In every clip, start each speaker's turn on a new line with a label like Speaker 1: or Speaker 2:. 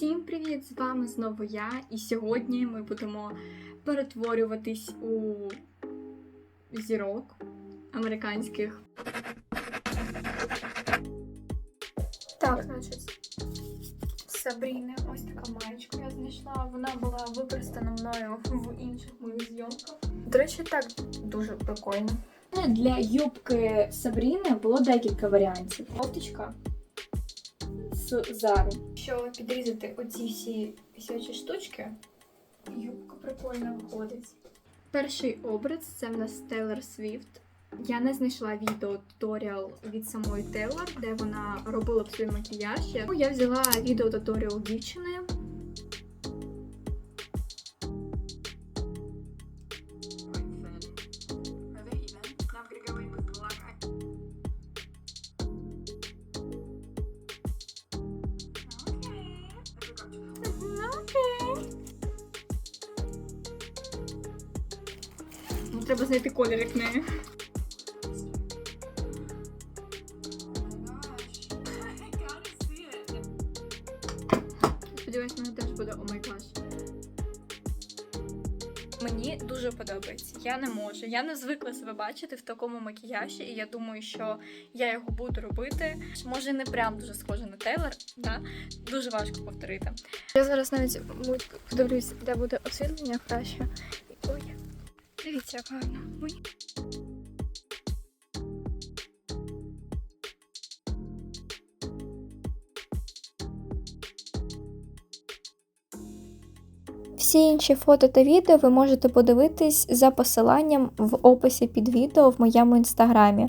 Speaker 1: Всім привіт! З вами знову я, і сьогодні ми будемо перетворюватись у зірок американських. Так, значить, Сабріни, ось така маєчка я знайшла. Вона була використана мною в інших моїх зйомках. До речі, так дуже прикольно. Для юбки Сабріни було декілька варіантів. Кофточка з зару. Якщо підрізати оці всі висячі штучки, юбка прикольно виходить. Перший образ це в нас Тейлор Свіфт. Я не знайшла відео туторіал від самої Тейлор, де вона робила б свій макіяж. Я взяла відео туторіал дівчини. Треба знайти колір, як неї. Сподіваюсь, мене теж буде о май гаш. Мені дуже подобається. Я не можу. Я не звикла себе бачити в такому макіяжі, і я думаю, що я його буду робити. Може, не прям дуже схоже на Тейлор, да? дуже важко повторити. Я зараз навіть подивлюсь, де буде освітлення краще. Дивіться, як гарно.
Speaker 2: Всі інші фото та відео ви можете подивитись за посиланням в описі під відео в моєму інстаграмі.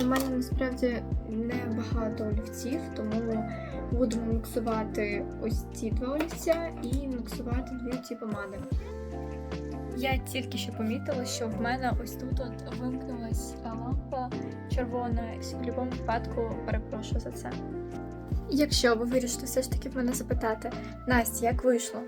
Speaker 1: У мене насправді не багато олівців, тому будемо міксувати ось ці два олівця і міксувати дві ці помади. Я тільки що помітила, що в мене ось тут от вимкнулась лампа червона. В будь-якому випадку перепрошую за це. Якщо ви вирішите все ж таки в мене запитати, Настя, як вийшло?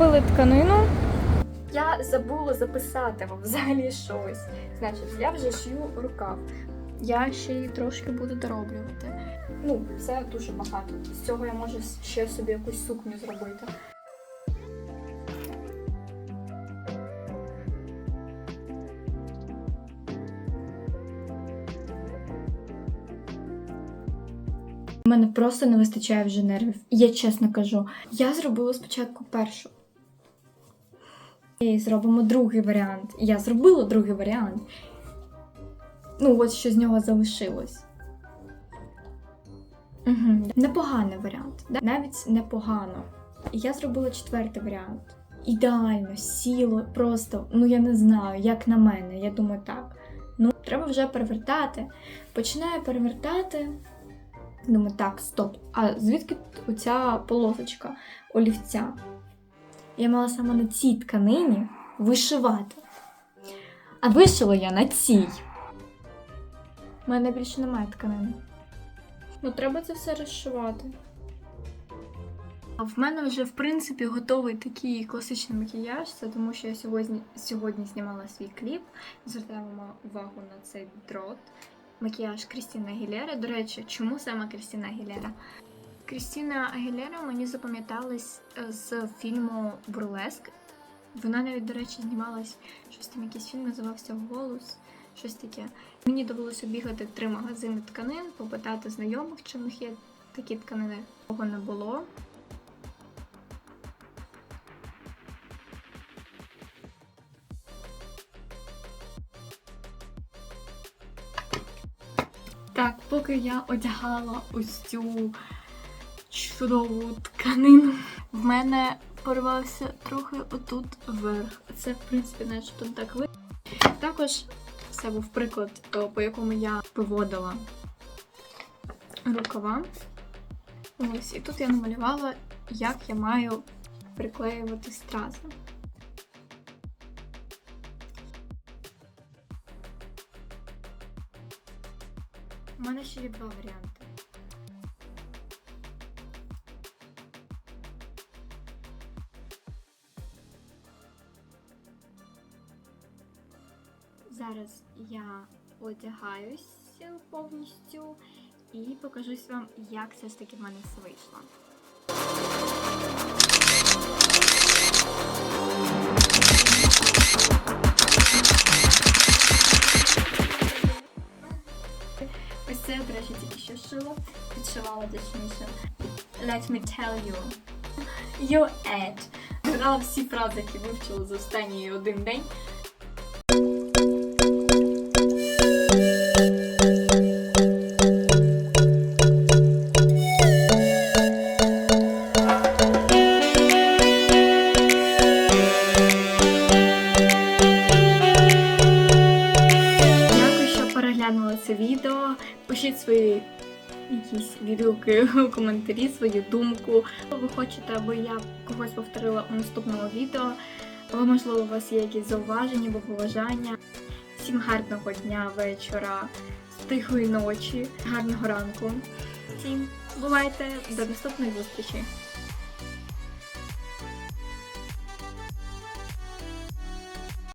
Speaker 1: Купили тканину. Я забула записати вам взагалі щось. Значить, я вже шью рукав. Я ще її трошки буду дороблювати. Ну, це дуже багато. З цього я можу ще собі якусь сукню зробити. У мене просто не вистачає вже нервів. Я чесно кажу. Я зробила спочатку першу. І зробимо другий варіант. Я зробила другий варіант. Ну, от що з нього залишилось. Угу. Непоганий варіант. да? Навіть непогано. І я зробила четвертий варіант. Ідеально, сіло, просто, ну я не знаю, як на мене. Я думаю, так. Ну, треба вже перевертати. Починаю перевертати. Думаю, так, стоп. А звідки оця полосочка олівця? Я мала саме на цій тканині вишивати. А вишила я на цій. У мене більше немає тканини. Ну, треба це все розшивати. А в мене вже, в принципі, готовий такий класичний макіяж. Це тому, що я сьогодні, сьогодні знімала свій кліп. Звертаємо увагу на цей дрот. Макіяж Крістіна Гілера. До речі, чому саме Крістіна Гілера? Крістіна Агілера мені запам'яталась е, з фільму Бурлеск. Вона навіть, до речі, знімалась щось там, якийсь фільм називався Голос, щось таке. Мені довелося бігати в три магазини тканин, попитати знайомих, чи в них є такі тканини. Того не було. Так, поки я одягала ось цю чудову тканину, в мене порвався трохи отут вверх. Це, в принципі, начебто так видно. Також це був приклад, по якому я виводила рукава. Ось, і тут я намалювала, як я маю приклеювати стрази. У мене ще є два варіанти. Зараз я одягаюся повністю і покажусь вам, як все ж таки в мене все вийшло. Ось це, до речі, тільки що шила, підшивала точніше. Let me tell you. You at. Згадала всі фрази, які вивчила за останній один день. Переглянули це відео. Пишіть свої якісь відгуки коментарі, свою думку. Ви хочете, аби я когось повторила у наступному відео. Або, можливо, у вас є якісь зауваження або побажання. Всім гарного дня, вечора, тихої ночі, гарного ранку. Всім бувайте, до наступної зустрічі!